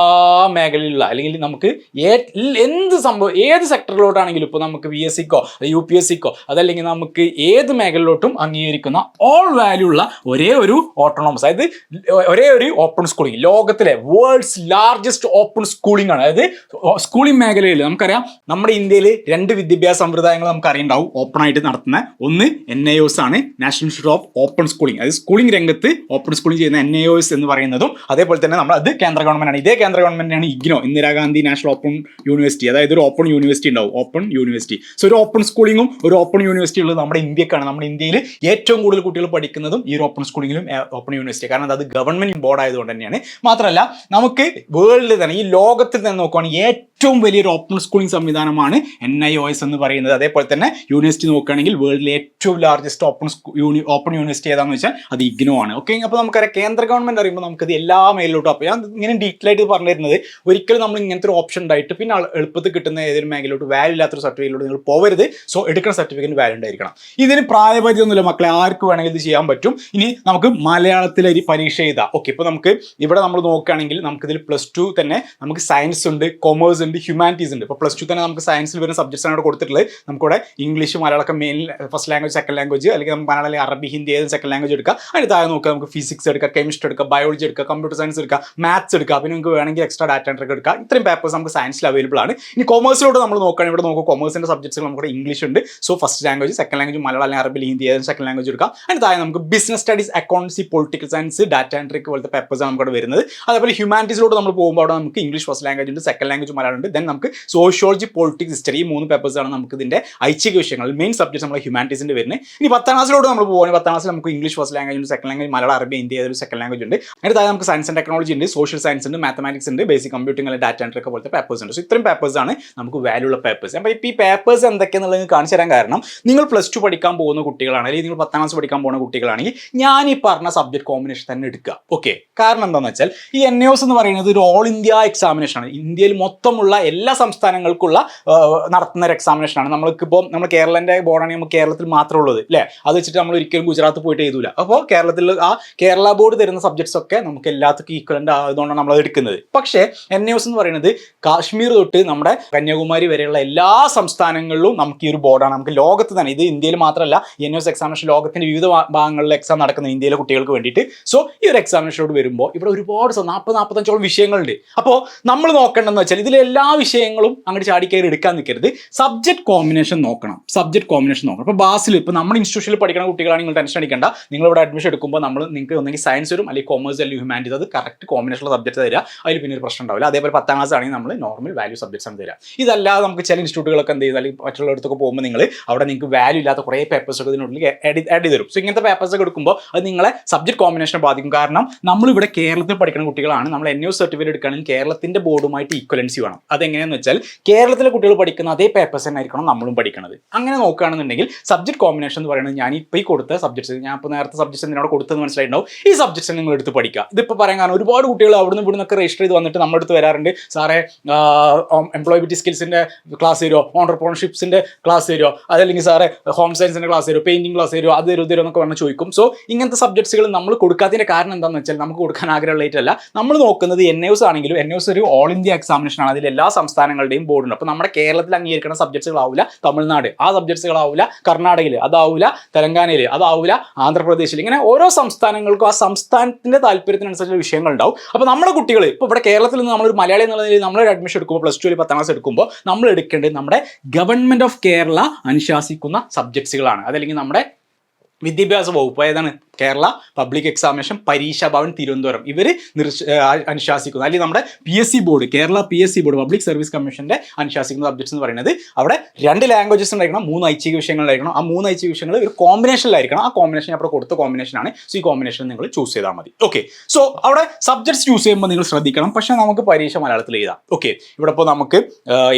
Speaker 1: മേഖലയിലുള്ള അല്ലെങ്കിൽ നമുക്ക് എന്ത് സംഭവം ഏത് സെക്ടറിലോട്ടാണെങ്കിലും ഇപ്പോൾ നമുക്ക് പി എസ് സിക്കോ യു പി എസ് സിക്കോ അതല്ലെങ്കിൽ നമുക്ക് ഏത് മേഖലയിലോട്ടും അംഗീകരിക്കുന്ന ഓൾ വാല്യൂ ഉള്ള ഒരേ ഒരു ഓട്ടോണോമസ് അതായത് ഒരേ ഒരു ഓപ്പൺ സ്കൂളിംഗ് ലോകത്തിലെ വേൾഡ്സ് ലാർജസ്റ്റ് ഓപ്പൺ സ്കൂളിംഗ് ആണ്. അതായത് സ്കൂളിംഗ് മേഖലയിൽ നമുക്കറിയാം നമ്മുടെ ഇന്ത്യയിൽ രണ്ട് വിദ്യാഭ്യാസ സമ്പ്രദായങ്ങൾ നമുക്ക് അറിയുണ്ടാവും ഓപ്പൺ ആയിട്ട് നടത്തുന്ന ഒന്ന് എൻ ഐ ഒസ് ആണ് national institute of open schooling അതായത് സ്കൂളിംഗ് രംഗത്ത് ഓപ്പൺ സ്കൂളിംഗ് ചെയ്യുന്ന എൻ ഐ ഒസ് എന്ന് പറയുന്നതും അതേപോലെ തന്നെ നമ്മൾ അത് കേന്ദ്ര ഗവൺമെന്റ് ആണ്. ഇതേ കേന്ദ്ര ഗവൺമെന്റ് ആണ് IGNOU Indira Gandhi national open university. അതായത് ഒരു ഓപ്പൺ യൂണിവേഴ്സിറ്റി ഉണ്ടാവും. ഓപ്പൺ യൂണിവേഴ്സിറ്റി സോ ഒരു ഓപ്പൺ സ്കൂളിങ്ങും ഒരു ഓപ്പൺ യൂണിവേഴ്സിറ്റി ഉള്ളത് നമ്മുടെ ഇന്ത്യക്കാണ്. നമ്മുടെ ഇന്ത്യയിൽ ഏറ്റവും കൂടുതൽ കുട്ടികൾ പഠിക്കുന്നതും ഈ ഒരു ഓപ്പൺ സ്കൂളിങ്ങിലും ഓപ്പൺ യൂണിവേഴ്സിറ്റി കാരണം അത് ഗവൺമെന്റ് ബോർഡ് ആയതുകൊണ്ട് തന്നെയാണ്. മാത്രമല്ല നമുക്ക് വേൾഡിൽ തന്നെ ഈ ലോകത്തിൽ തന്നെ നോക്കുകയാണെങ്കിൽ ഏറ്റവും വലിയൊരു ഓപ്പൺ സ്കൂളിംഗ് സംവിധാനമാണ് എൻ ഐ ഒ എസ് എന്ന് പറയുന്നത്. അതേപോലെ തന്നെ യൂണിവേഴ്സിറ്റി നോക്കുകയാണെങ്കിൽ വേൾഡിലെ ഏറ്റവും largest open uni open university ഏതാണെന്ന് വെച്ചാൽ അത് ഇഗ്നോ ആണ്. ഓക്കെ അപ്പോൾ നമുക്കറിയാം കേന്ദ്ര ഗവൺമെന്റ് അറിയുമ്പോൾ നമുക്കത് എല്ലാ മേലോട്ടും അപ്പോൾ ഞാൻ ഇങ്ങനെ ഡീറ്റെയിൽ ആയിട്ട് പറഞ്ഞു തരുന്നത് ഒരിക്കലും നമ്മൾ ഇങ്ങനത്തെ ഒരു ഓപ്ഷൻ ഉണ്ടായിട്ട് പിന്നെ എളുപ്പത്തിൽ കിട്ടുന്ന ഏതൊരു മേഖലയിലോട്ട് വാല്യൂ ഇല്ലാത്തൊരു സർട്ടിഫിക്കറ്റിലൂടെ നിങ്ങൾ പോവരുത്. സോ എടുക്കുന്ന സർട്ടിഫിക്കറ്റ് വാല്യൂ ഉണ്ടായിരിക്കണം. ഇതിന് പ്രായപരിധി ഒന്നുമില്ല മക്കളെ. ആർക്ക് വേണമെങ്കിൽ ഇത് ചെയ്യാൻ പറ്റും. ഇനി നമുക്ക് മലയാളത്തിലെ ഒരു പരീക്ഷ എഴുതാം. ഓക്കെ ഇപ്പോൾ നമുക്ക് ഇവിടെ നമ്മൾ നോക്കുകയാണെങ്കിൽ നമുക്കിതിൽ പ്ലസ് ടു തന്നെ നമുക്ക് സയൻസ് ഉണ്ട് കൊമേഴ്സ് ഉണ്ട് ഹ്യൂമാനിറ്റീസ് ഉണ്ട്. ഇപ്പോൾ പ്ലസ് ടു തന്നെ നമുക്ക് സയൻസിൽ വരുന്ന സബ്ജക്ട്സ് ആണ് കൊടുത്തിട്ടുള്ളത്. നമുക്കിവിടെ English Malayalam main first language second language അല്ലെങ്കിൽ നമുക്ക് മലയാളം അറബി ഹിന്ദി ഏത് സെക്കൻഡ് ലാംഗ്വേജ് എടുക്കുക അതിന് താഴെ നോക്കുക നമുക്ക് ഫിസിക്സ് എടുക്കുക കെമിസ്ട്രി എടുക്കുക ബയോളജി എടുക്കുക കമ്പ്യൂട്ടർ സയൻസ് എടുക്കുക മാത്സ് എടുക്കുക പിന്നെ നിങ്ങൾക്ക് വേണമെങ്കിൽ എക്സ്ട്രാ ഡാറ്റ എൻട്രി എടുക്കുക ഇത്രയും പേപ്പേഴ്സ് നമുക്ക് സയൻസിൽ അവൈലബിൾ ആണ്. ഇനി കൊമേഴ്സിലോട്ട് നമ്മൾ നോക്കുകയാണെങ്കിൽ ഇവിടെ നോക്കുക കൊമേഴ്സിന്റെ സബ്ജക്ട്സ് നമുക്ക് ഇംഗ്ലീഷ് ഉണ്ട്. So first language second language Malayalam അല്ലെങ്കിൽ അറബി ഹിന്ദി ഏതെങ്കിലും സെക്കൻഡ് ലാംഗ്വേജ് എടുക്കാം. അതിന് താഴെ നമുക്ക് business studies accountancy political science data entry പോലത്തെ പേപ്പേഴ്സ് ആണ് നമുക്ക് അവിടെ വരുന്നത്. അതേപോലെ ഹ്യൂമാനിറ്റീസിലോട്ട് നമ്മൾ പോകുമ്പോൾ അവിടെ നമുക്ക് ഇംഗ്ലീഷ് ഫസ്റ്റ് ലാംഗ്വേജ് ഉണ്ട് സെക്കൻഡ് ലാംഗ്വേജ് മലയാളം ഉണ്ട്. ദെൻ നമുക്ക് സോഷ്യോളജി പൊളിറ്റിക്സ് ഹിസ്റ്ററി ഈ മൂന്ന് പേപ്പേഴ്സാണ് നമുക്ക് ഇതിന്റെ ഐച്ഛിക വിഷയങ്ങൾ മെയിൻ സബ്ജക്ട്സ് നമ്മൾ ഹ്യൂമാനിറ്റീസിന്റെ വരുന്നത്. ഇനി പത്താം ക്ലാസ്സിലോട്ട് നമ്മൾ പോകുകയാണെങ്കിൽ പത്താം ക്ലാസ്സിൽ നമുക്ക് ഇംഗ്ലീഷ് ഫസ്റ്റ് ലാംഗ്വേജ് ഉണ്ട് സെക്കൻഡ് ലാംഗ്വേജ് മലയാളം അറബി ഹിന്ദി ഏതൊരു സെക്കൻഡ് ലാംഗ്വേജ് ഉണ്ട്. അതിന് താഴെ നമുക്ക് സയൻസ് ആൻഡ് ടെക്നോളജി ഉണ്ട് സോഷ്യൽ സയൻസ് ഉണ്ട് മാത്തമാറ്റിക്സ് ഉണ്ട് ബേസിക് കമ്പ്യൂട്ടിംഗ് അല്ലെങ്കിൽ ഡാറ്റ എൻട്രി ഒക്കെ പോലത്തെ പേപ്പേഴ്സ് ഉണ്ട്. സോ ഇത്രയും പേപ്പേഴ്സാണ് നമുക്ക് വാല്യൂ ഉള്ള പേപ്പേഴ്സ് അപ്പോൾ ഈ പേപ്പേഴ്സ് എന്തൊക്കെയാണെന്നുള്ളത് നിങ്ങൾക്ക് കാണിച്ചു തരാൻ കാരണം നിങ്ങൾ പ്ലസ് ടു പഠിക്കാൻ പോകുന്ന കുട്ടികളാണ് അല്ലെങ്കിൽ നിങ്ങൾ പത്താം ക്ലാസ് പഠിക്കാൻ പോകുന്ന കുട്ടികളാണെങ്കിൽ ഞാൻ ഈ പറഞ്ഞ സബ്ജക്ട് കോമ്പിനേഷൻ തന്നെ എടുക്കുക. ഓക്കെ കാരണം എന്താണെന്ന് വെച്ചാൽ ഈ എൻ എസ് എന്ന് പറയുന്നത് ഒരു ഓൾ ഇന്ത്യ എക്സാമിനേഷൻ ആണ്. ഇന്ത്യയിൽ മൊത്തമുള്ള എല്ലാ സംസ്ഥാനങ്ങൾക്കുള്ള നടത്തുന്ന ഒരു എക്സാമിനേഷൻ ആണ്. നമ്മൾക്കിപ്പോൾ നമ്മൾ കേരളന്റെ ബോർഡാണെങ്കിൽ നമുക്ക് കേരളത്തിൽ മാത്രമേ ഉള്ളത് അല്ലേ അത് വെച്ചിട്ട് നമ്മൾ ഒരിക്കലും ഗുജറാത്ത് പോയിട്ട് എഴുതൂല. അപ്പോൾ കേരളത്തിൽ ആ കേരള ബോർഡ് തരുന്ന സബ്ജക്ട്സ് ഒക്കെ നമുക്ക് എല്ലാത്തിനും ഈക്വലന്റ് ആയതുകൊണ്ടാണ് നമ്മൾ എടുക്കുന്നത്. പക്ഷേ എൻ എസ് എന്ന് പറയുന്നത് കാശ്മീർ തൊട്ട് നമ്മുടെ കന്യാകുമാരി വരെയുള്ള എല്ലാ സംസ്ഥാനങ്ങളിലും നമുക്ക് ഈ ഒരു ബോർഡാണ് നമുക്ക് ലോകത്ത് തന്നെ ഇത് ഇന്ത്യയിൽ മാത്രമല്ല എൻ എസ് എക്സാമിനേഷൻ ലോകത്തിന്റെ വിവിധ ഭാഗങ്ങളിലെ എക്സാം നടക്കുന്ന ഇന്ത്യയിലെ കുട്ടികൾക്ക് വേണ്ടിയിട്ട്. സോ ഈ ഒരു എക്സാമിനേഷനോട് വരുമ്പോൾ ഇവിടെ ഒരുപാട് നാൽപ്പത് നാൽപ്പത്തഞ്ചോളം വിഷയങ്ങളുണ്ട്. അപ്പോൾ നമ്മൾ നോക്കേണ്ടതെന്ന് വെച്ചാൽ ഇതിലെ എല്ലാ വിഷയങ്ങളും അങ്ങോട്ട് ചാടിക്കയറി എടുക്കാൻ നിൽക്കരുത്. സബ്ജക്ട് കോമ്പിനേഷൻ നോക്കണം. സബ്ജക്ട് കോമ്പിനേഷൻ നോക്കണം. അപ്പോൾ ബാസിൽ ഇപ്പോൾ നമ്മുടെ ഇൻസ്റ്റിറ്റ്യൂഷനിൽ പഠിക്കുന്ന കുട്ടികളാണ് നിങ്ങൾ ടെൻഷൻ അടിക്കേണ്ട. നിങ്ങൾ ഇവിടെ അഡ്മിഷൻ എടുക്കുമ്പോൾ നമ്മൾ നിങ്ങൾക്ക് ഒന്നെങ്കിൽ സയൻസ് വരും അല്ലെങ്കിൽ കോമേഴ്സ് അല്ലെങ്കിൽ ഹ്യൂമാനിറ്റീസ് അത് കറക്റ്റ് കോമ്പിനേഷനുള്ള സബ്ജക്ട് തരിക അതിൽ പിന്നെ ഒരു പ്രശ്നം ഉണ്ടാവില്ല. അതേപോലെ പത്താം ക്ലാസ് ആണെങ്കിൽ നമ്മൾ നോർമൽ വാല്യൂ സബ്ജക്ട്സ് ആണ് തരിക ഇതല്ലാതെ നമുക്ക് ചില ഇൻസ്റ്റിറ്റ്യൂട്ടുകളൊക്കെ എന്ത് ചെയ്താൽ അല്ലെങ്കിൽ മറ്റുള്ളിടത്തൊക്കെ പോകുമ്പോൾ നിങ്ങൾ അവിടെ നിങ്ങൾക്ക് വാല്യൂ ഇല്ലാത്ത കുറേ പേപ്പേഴ്സ് ഒക്കെ ഇതിനുള്ളിൽ ആഡ് ആഡ് ചെയ്ത് തരും. സോ ഇങ്ങനത്തെ പേപ്പേഴ്സ് എടുക്കുമ്പോൾ അത് നിങ്ങളെ സബ്ജക്ട് കോമ്പിനേഷനെ ബാധിക്കും. കാരണം നമ്മളിവിടെ കേരളത്തിൽ പഠിക്കുന്ന കുട്ടികളാണ്. നമ്മൾ എൻ യു സർട്ടിഫിക്കറ്റ് എടുക്കുകയാണെങ്കിൽ കേരളത്തിന്റെ ബോർഡുമായിട്ട് ഈക്വലൻസി വേണം. അതെങ്ങനെയാണെന്ന് വെച്ചാൽ കേരളത്തിലെ കുട്ടികൾ പഠിക്കുന്ന അതേ പേപ്പേഴ്സ് തന്നെ ആയിരിക്കണം നമ്മളും പഠിക്കുന്നത് അങ്ങനെ നോക്കുകയാണെന്നുണ്ടെങ്കിൽ സബ്ജക്ട് കോമ്പിനേഷൻ എന്ന് പറയുന്നത് ഞാൻ ഇപ്പോൾ ഈ കൊടുത്ത സബ്ജക്ട്സ് ഞാൻ ഇപ്പോൾ നേരത്തെ സബ്ജക്ട്സ് എന്തിനാണ് കൊടുത്തെന്ന് മനസ്സിലായിട്ടുണ്ടാവും. ഈ സബ്ജക്ട്സ് നിങ്ങൾ എടുത്ത് പഠിക്കുക. ഇതിപ്പോൾ പറയാൻ കാരണം ഒരുപാട് കുട്ടികൾ അവിടുന്ന് ഇവിടുന്നൊക്കെ രജിസ്റ്റർ ചെയ്ത് വന്നിട്ട് നമ്മുടെ അടുത്ത് വരാറുണ്ട്. സാറേ എംപ്ലോയബിലിറ്റി സ്കിൽസിന്റെ ക്ലാസ് തരുമോ ഓണ്ടർപ്രോണർഷിപ്സിന്റെ ക്ലാസ് തരുമോ അതല്ലെങ്കിൽ സാറേ ഹോം സയൻസിന്റെ ക്ലാസ് തരുമോ പെയിന്റിംഗ് ക്ലാസ് തരുമോ അത് തരുമോ തരുമോ എന്നൊക്കെ പറഞ്ഞ് ചോദിക്കും. സോ ഇങ്ങനത്തെ സബ്ജക്ട്സുകൾ നമ്മൾ കൊടുക്കാത്തതിന്റെ കാരണം എന്താണെന്ന് വെച്ചാൽ നമുക്ക് കൊടുക്കാൻ ആഗ്രഹമുള്ളതായിട്ടല്ല നമ്മൾ നോക്കുന്നത് എൻ എസ് ആണെങ്കിലും എൻ എസ് ഒരു ഓൾ ഇന്ത്യ എക്സാമിനേഷൻ ആണ്. അതിൽ എല്ലാ സംസ്ഥാനങ്ങളുടെയും ബോർഡ് ഉണ്ട്. അപ്പോൾ നമ്മുടെ കേരളത്തിൽ അംഗീകരിക്കുന്ന സബ്ജക്ട്സുകളാവില്ല തമിഴ്നാട് ആ സബ്ജക്ട്സുകളാവില്ല കർണാടകയിൽ അതാവില്ല തെലങ്കാനയിൽ അതാവില്ല ആന്ധ്രാപ്രദേശിൽ ഇങ്ങനെ ഓരോ സംസ്ഥാനങ്ങൾക്കും ആ സംസ്ഥാനത്തിന്റെ താല്പര്യത്തിനനുസരിച്ചുള്ള വിഷയങ്ങൾ ഉണ്ടാവും അപ്പോൾ നമ്മുടെ കുട്ടികൾ ഇപ്പോൾ ഇവിടെ കേരളത്തിൽ നിന്ന് നമ്മളൊരു മലയാളി എന്നുള്ള നിലയിൽ നമ്മളൊരു അഡ്മിഷൻ എടുക്കുമ്പോൾ പ്ലസ് ടു പത്താം ക്ലാസ് എടുക്കുമ്പോൾ നമ്മൾ എടുക്കേണ്ടത് നമ്മുടെ ഗവൺമെന്റ് ഓഫ് കേരള അനുശാസിക്കുന്ന സബ്ജക്ട്സുകളാണ് അതല്ലെങ്കിൽ നമ്മുടെ വിദ്യാഭ്യാസ വകുപ്പ് ഏതാണ്? കേരള പബ്ലിക് എക്സാമിനേഷൻ പരീക്ഷാ ഭവൻ തിരുവനന്തപുരം. ഇവർ അനുശാസിക്കുന്നത് അല്ലെങ്കിൽ നമ്മുടെ P S C board Kerala P S C board public service കമ്മീഷന്റെ അനുശാസിക്കുന്ന സബ്ജക്ട്സ് എന്ന് പറയുന്നത് അവിടെ രണ്ട് ലാംഗ്വേജസ് ഉണ്ടായിരിക്കണം മൂന്ന് ഐച്ഛിക വിഷയങ്ങളായിരിക്കണം ആ മൂന്ന് ഐച്ഛിക വിഷയങ്ങൾ ഒരു കോമ്പിനേഷനിലായിരിക്കണം ആ കോമ്പിനേഷൻ അവിടെ കൊടുത്ത കോമ്പിനേഷനാണ് സോ ഈ കോമ്പിനേഷൻ നിങ്ങൾ ചൂസ് ചെയ്താൽ മതി. ഓക്കെ സോ അവിടെ സബ്ജക്ട്സ് ചൂസ് ചെയ്യുമ്പോൾ നിങ്ങൾ ശ്രദ്ധിക്കണം. പക്ഷേ നമുക്ക് പരീക്ഷ മലയാളത്തിൽ എഴുതാം. ഓക്കെ ഇവിടെ ഇപ്പോൾ നമുക്ക്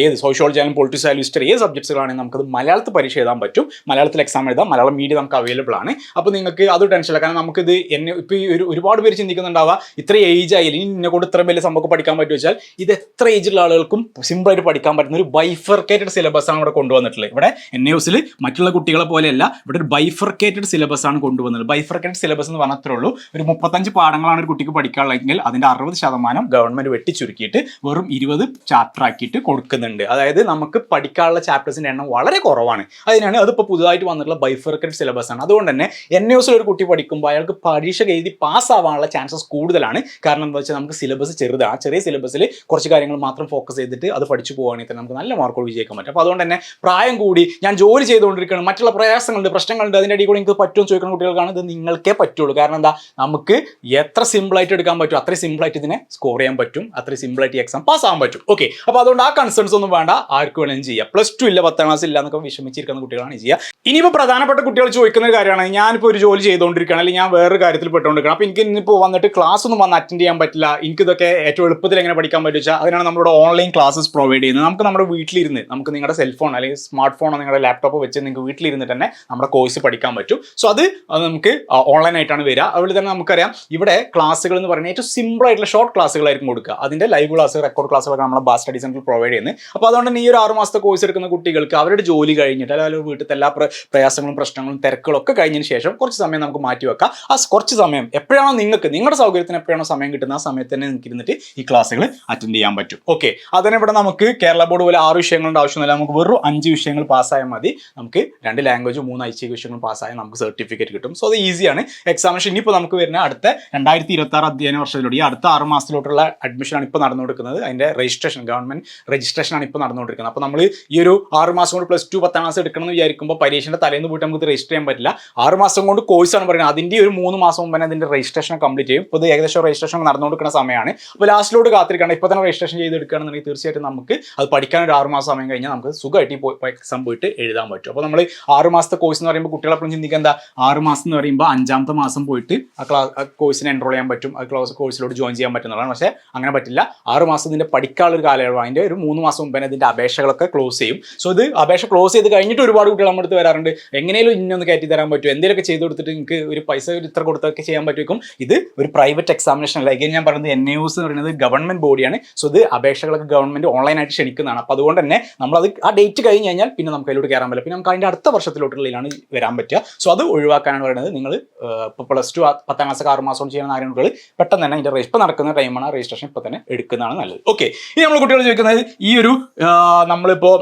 Speaker 1: ഏത് സോഷ്യോളജി ആയാലും പൊളിറ്റിക്സ് ആയാലും ഹിസ്റ്ററി ഏത് സബ്ജക്ട്സുകളാണെങ്കിൽ നമുക്കത് മലയാളത്തിൽ പരീക്ഷ എഴുതാൻ പറ്റും. മലയാളത്തിൽ എക്സാം എഴുതാം. മലയാളം മീഡിയം നമുക്ക് അവൈലബിൾ ആണ്. അപ്പോൾ നിങ്ങൾക്ക് അത് ടെൻഷനില്ല കാരണം നമുക്കിത് എന്നെ ഇപ്പോൾ ഈ ഒരു ഒരുപാട് പേര് ചിന്തിക്കുന്നുണ്ടാവുക ഇത്ര ഏജ് ആയാലും ഇനി എന്നെ കൊണ്ട് ഇത്രയും വലിയ സംഭവം പഠിക്കാൻ പറ്റുമോ വെച്ചാൽ ഇത് എത്ര ഏജുള്ള ആളുകൾക്കും സിമ്പിളായിട്ട് പഠിക്കാൻ പറ്റുന്ന ഒരു ബൈഫർക്കേറ്റഡ് സിലബസ് ആണ് ഇവിടെ കൊണ്ടുവന്നിട്ടുള്ളത്. ഇവിടെ എൻ യൂസിൽ മറ്റുള്ള കുട്ടികളെ പോലെയല്ല ഇവിടെ ഒരു ബൈഫർക്കേറ്റഡ് സിലബസ് ആണ് കൊണ്ടുവന്നത് ബൈഫർക്കേറ്റഡ് സിലബസ് എന്ന് പറഞ്ഞത്രേ ഉള്ളൂ. ഒരു മുപ്പത്തഞ്ച് പാഠങ്ങളാണ് ഒരു കുട്ടിക്ക് പഠിക്കാനുള്ളതെങ്കിൽ അതിന്റെ അറുപത് ശതമാനം ഗവൺമെന്റ് വെട്ടിച്ചുരുക്കിയിട്ട് വെറും ഇരുപത് ചാപ്റ്റർ ആക്കിയിട്ട് കൊടുക്കുന്നുണ്ട്. അതായത് നമുക്ക് പഠിക്കാനുള്ള ചാപ്റ്റേഴ്സിന്റെ എണ്ണം വളരെ കുറവാണ്. അതിനാണ് അതിപ്പോൾ പുതുതായിട്ട് വന്നിട്ടുള്ള ബൈഫർക്കേറ്റഡ് സിലബസ് ആണ്. അതുകൊണ്ട് തന്നെ എൻ യൂസിൽ ഒരു കുട്ടി പഠിക്കുമ്പോൾ അയാൾക്ക് പരീക്ഷ എഴുതി പാസ് ആവാനുള്ള ചാൻസസ് കൂടുതലാണ്. കാരണം എന്താ വെച്ചാൽ നമുക്ക് സിലബസ് ചെറുതാണ്. ആ ചെറിയ സിലബസിൽ കുറച്ച് കാര്യങ്ങൾ മാത്രം ഫോക്കസ് ചെയ്തിട്ട് അത് പഠിച്ചു പോകുകയാണെങ്കിൽ തന്നെ നമുക്ക് നല്ല മാർക്കോട് വിജയിക്കാൻ പറ്റും. അപ്പോൾ അതുകൊണ്ട് തന്നെ പ്രായം കൂടി ഞാൻ ജോലി ചെയ്തുകൊണ്ടിരിക്കുകയാണ്. മറ്റുള്ള പ്രയാസങ്ങളുണ്ട് പ്രശ്നങ്ങളുണ്ട് അതിന്റെ ഇടയിൽ കൂടി എനിക്ക് പറ്റുമെന്ന് ചോദിക്കുന്ന കുട്ടികൾക്കാണ് ഇത് നിങ്ങൾക്കേ പറ്റുള്ളൂ. കാരണം എന്താ? നമുക്ക് എത്ര സിമ്പിളായിട്ട് എടുക്കാൻ പറ്റും അത്രയും സിമ്പിളായിട്ട് ഇതിനെ സ്കോർ ചെയ്യാൻ പറ്റും അത്രയും സിമ്പിളായിട്ട് എക്സാം പാസ് ആവാൻ പറ്റും. ഓക്കെ അപ്പോൾ അതുകൊണ്ട് ആ കൺസേൺസ് ഒന്നും വേണ്ട. ആർക്ക് വേണമെങ്കിലും ചെയ്യാം. പ്ലസ് ടു ഇല്ല പത്താം ക്ലാസ് ഇല്ല എന്നൊക്കെ വിഷമിച്ചിരിക്കുന്ന കുട്ടികളാണ് ചെയ്യുക. ഇനിയിപ്പോൾ പ്രധാനപ്പെട്ട കുട്ടികൾ ചോദിക്കുന്ന ഒരു കാര്യമാണ്. ഞാനിപ്പോൾ ഒരു ജോലി ചെയ്തുകൊണ്ടിരിക്കുകയാണ് അല്ലെങ്കിൽ ഞാൻ വേറൊരു കാര്യത്തിൽ പെട്ടുകൊണ്ടിരിക്കണം അപ്പോൾ എനിക്ക് ഇന്നിപ്പോൾ വന്നിട്ട് ക്ലാസ് ഒന്നും വന്ന് അറ്റൻഡ് ചെയ്യാൻ പറ്റില്ല. എനിക്കിതൊക്കെ ഏറ്റവും എളുപ്പത്തിൽ എങ്ങനെ പഠിക്കാൻ പറ്റും വെച്ചാൽ അതിനാണ് നമ്മുടെ ഓൺലൈൻ ക്ലാസ്സസ് പ്രൊവൈഡ് ചെയ്യുന്നത്. നമുക്ക് നമ്മുടെ വീട്ടിലിരുന്ന് നമുക്ക് നിങ്ങളുടെ സെൽഫോൺ അല്ലെങ്കിൽ സ്മാർട്ട് ഫോണോ നിങ്ങളുടെ ലാപ്ടോപ്പ് വെച്ച് നിങ്ങൾക്ക് വീട്ടിലിരുന്ന് തന്നെ നമ്മുടെ കോഴ്സ് പഠിക്കാൻ പറ്റും. സോ അത് നമുക്ക് ഓൺലൈൻ ആയിട്ടാണ് വരിക. അതുപോലെ തന്നെ നമുക്കറിയാം ഇവിടെ ക്ലാസ്സുകൾ എന്ന് പറയുന്നത് ഏറ്റവും സിമ്പിൾ ആയിട്ടുള്ള ഷോർട്ട് ക്ലാസ്സുകളായിരിക്കും കൊടുക്കുക. അതിന്റെ ലൈവ് ക്ലാസ് റെക്കോർഡ് ക്ലാസ്സുകളൊക്കെ നമ്മൾ ബാസ് സ്റ്റഡി സെന്ററിൽ പ്രൊവൈഡ് ചെയ്യുന്നത്. അപ്പോൾ അതുകൊണ്ട് തന്നെ ഈ ഒരു ആറ് മാസത്തെ കോഴ്സ് എടുക്കുന്ന കുട്ടികൾക്ക് അവരുടെ ജോലി കഴിഞ്ഞിട്ട് അല്ലെങ്കിൽ വീട്ടിലത്തെ എല്ലാ പ്ര- പ്രയാസങ്ങളും പ്രശ്നങ്ങളും തിരക്കുകളൊക്കെ കഴിഞ്ഞതിന് ശേഷം കുറച്ച് സമയം നമുക്ക് മാറ്റി മാറ്റി വെക്കുക ആ കുറച്ച് സമയം എപ്പോഴാണോ നിങ്ങൾക്ക് നിങ്ങളുടെ സൗകര്യത്തിന് എപ്പോഴാണോ സമയം കിട്ടുന്ന ആ സമയത്ത് തന്നെ നിങ്ങൾക്ക് ഇരുന്നിട്ട് ഈ ക്ലാസ്സുകൾ അറ്റൻഡ് ചെയ്യാൻ പറ്റും. ഓക്കെ അതിനെ ഇവിടെ നമുക്ക് കേരള ബോർഡ് പോലെ ആറ് വിഷയങ്ങളുടെ ആവശ്യമൊന്നുമില്ല. നമുക്ക് വെറും അഞ്ച് വിഷയങ്ങൾ പാസ്സായാൽ മതി. നമുക്ക് രണ്ട് ലാംഗ്വേജ് മൂന്ന് ഐച്ഛിക വിഷയങ്ങൾ പാസ്സായാൽ നമുക്ക് സർട്ടിഫിക്കറ്റ് കിട്ടും. സോ അത് ഈസിയാണ് എക്സാമിനേഷൻ ഇനിയിപ്പോൾ നമുക്ക് വരുന്ന അടുത്ത രണ്ടായിരത്തി ഇരുപത്തി ആറ് അധ്യയന വർഷത്തിലൂടെ ഈ അടുത്ത ആറ് മാസത്തിലോട്ടുള്ള അഡ്മിഷനാണ് ഇപ്പോൾ നടന്നുകൊടുക്കുന്നത് അതിന്റെ രജിസ്ട്രേഷൻ ഗവൺമെന്റ് രജിസ്ട്രേഷനാണ് ഇപ്പോൾ നടന്നുകൊണ്ടിരിക്കുന്നത്. അപ്പോൾ നമ്മൾ ഈ ഒരു ആറ് മാസം കൊണ്ട് പ്ലസ് ടു പത്താം ക്ലാസ് എടുക്കണം എന്ന് വിചാരിക്കുമ്പോൾ പരീക്ഷയുടെ തലേന്ന് പോയിട്ട് നമുക്ക് രജിസ്റ്റർ ചെയ്യാൻ പറ്റില്ല. ആറ് മാസം കൊണ്ട് കോഴ്സാണ് പറയുന്നത്. അതിന്റെ ഒരു മൂന്ന് മാസം മുമ്പ് തന്നെ അതിന്റെ രജിസ്ട്രേഷൻ കംപ്ലീറ്റ് ചെയ്യും. ഇപ്പോൾ ഏകദേശം രജിസ്ട്രേഷൻ നടന്നുകൊടുക്കുന്ന സമയമാണ്. അപ്പോൾ ലാസ്റ്റിലോട്ട് കാത്തിരിക്കണം ഇപ്പോൾ തന്നെ രജിസ്ട്രേഷൻ ചെയ്തെടുക്കുകയാണെന്നുണ്ടെങ്കിൽ തീർച്ചയായിട്ടും നമുക്ക് അത് പഠിക്കാൻ ഒരു ആറ് മാസം സമയം കഴിഞ്ഞാൽ നമുക്ക് സുഖമായിട്ട് പോയി എക്സാം പോയിട്ട് എഴുതാൻ പറ്റും. അപ്പോൾ നമ്മൾ ആറ് മാസത്തെ കോഴ്സ് എന്ന് പറയുമ്പോൾ കുട്ടികളെപ്പോഴും ചിന്തിക്കുക എന്താ? ആറ് മാസം എന്ന് പറയുമ്പോൾ അഞ്ചാമത്തെ മാസം പോയിട്ട് ആ ക്ലാസ് കോഴ്സിന് എൻറോൾ ചെയ്യാൻ പറ്റും. ആ ക്ലാസ് കോഴ്സിലോട്ട് ജോയിൻ ചെയ്യാൻ പറ്റുന്നതാണ് പക്ഷേ അങ്ങനെ പറ്റില്ല. ആറ് മാസം ഇതിന്റെ പഠിക്കാനുള്ള ഒരു കാലയളവ്. അതിന്റെ ഒരു മൂന്ന് മാസം മുമ്പേ തന്നെ ഇതിന്റെ അപേക്ഷകളൊക്കെ ക്ലോസ് ചെയ്യും. സോ ഇത് അപേക്ഷ ക്ലോസ് ചെയ്ത് കഴിഞ്ഞിട്ട് ഒരുപാട് കുട്ടികൾ നമ്മുടെ അടുത്ത് വരാറുണ്ട്. എങ്ങനെയും ഇന്നൊന്ന് കയറ്റി തരാൻ പറ്റും എന്തെങ്കിലുമൊക്കെ ചെയ്ത് കൊടുത്തിട്ട് നിങ്ങൾക്ക് ഒരു പൈസ ഒരു ഇത്ര കൊടുത്തൊക്കെ ചെയ്യാൻ പറ്റും ഇത് ഒരു പ്രൈവറ്റ് എക്സാമിനേഷൻ അല്ല. again ഞാൻ പറയുന്നത് എൻ യൂസ് എന്ന് പറയുന്നത് ഗവൺമെന്റ് ബോഡിയാണ് സോ ഇത് അപേക്ഷകളൊക്കെ ഗവൺമെന്റ് ഓൺലൈനായിട്ട് ക്ഷണിക്കുന്നതാണ്. അപ്പോൾ അതുകൊണ്ട് തന്നെ നമ്മൾ അത് ആ ഡേറ്റ് കഴിഞ്ഞ് കഴിഞ്ഞാൽ പിന്നെ നമുക്ക് അതിലോട്ട് കയറാൻ പറ്റില്ല. പിന്നെ നമുക്ക് അതിന്റെ അടുത്ത വർഷത്തിലോട്ടുള്ളതിലാണ് വരാൻ പറ്റുക. സോ അത് ഒഴിവാക്കാനാണ് പറയുന്നത്. നിങ്ങൾ ഇപ്പോൾ പ്ലസ് ടു പത്താം ക്ലാസ് ആറ് മാസം ചെയ്യുന്ന ആരോഗ്യങ്ങൾ പെട്ടെന്ന് തന്നെ അതിന്റെ ഇപ്പോൾ നടക്കുന്ന ടൈമാണ് രജിസ്ട്രേഷൻ ഇപ്പോൾ തന്നെ എടുക്കുന്നതാണ് നല്ലത്. ഓക്കെ ഇനി നമ്മൾ കുട്ടികൾ ചോദിക്കുന്നത് ഈ ഒരു നമ്മളിപ്പോൾ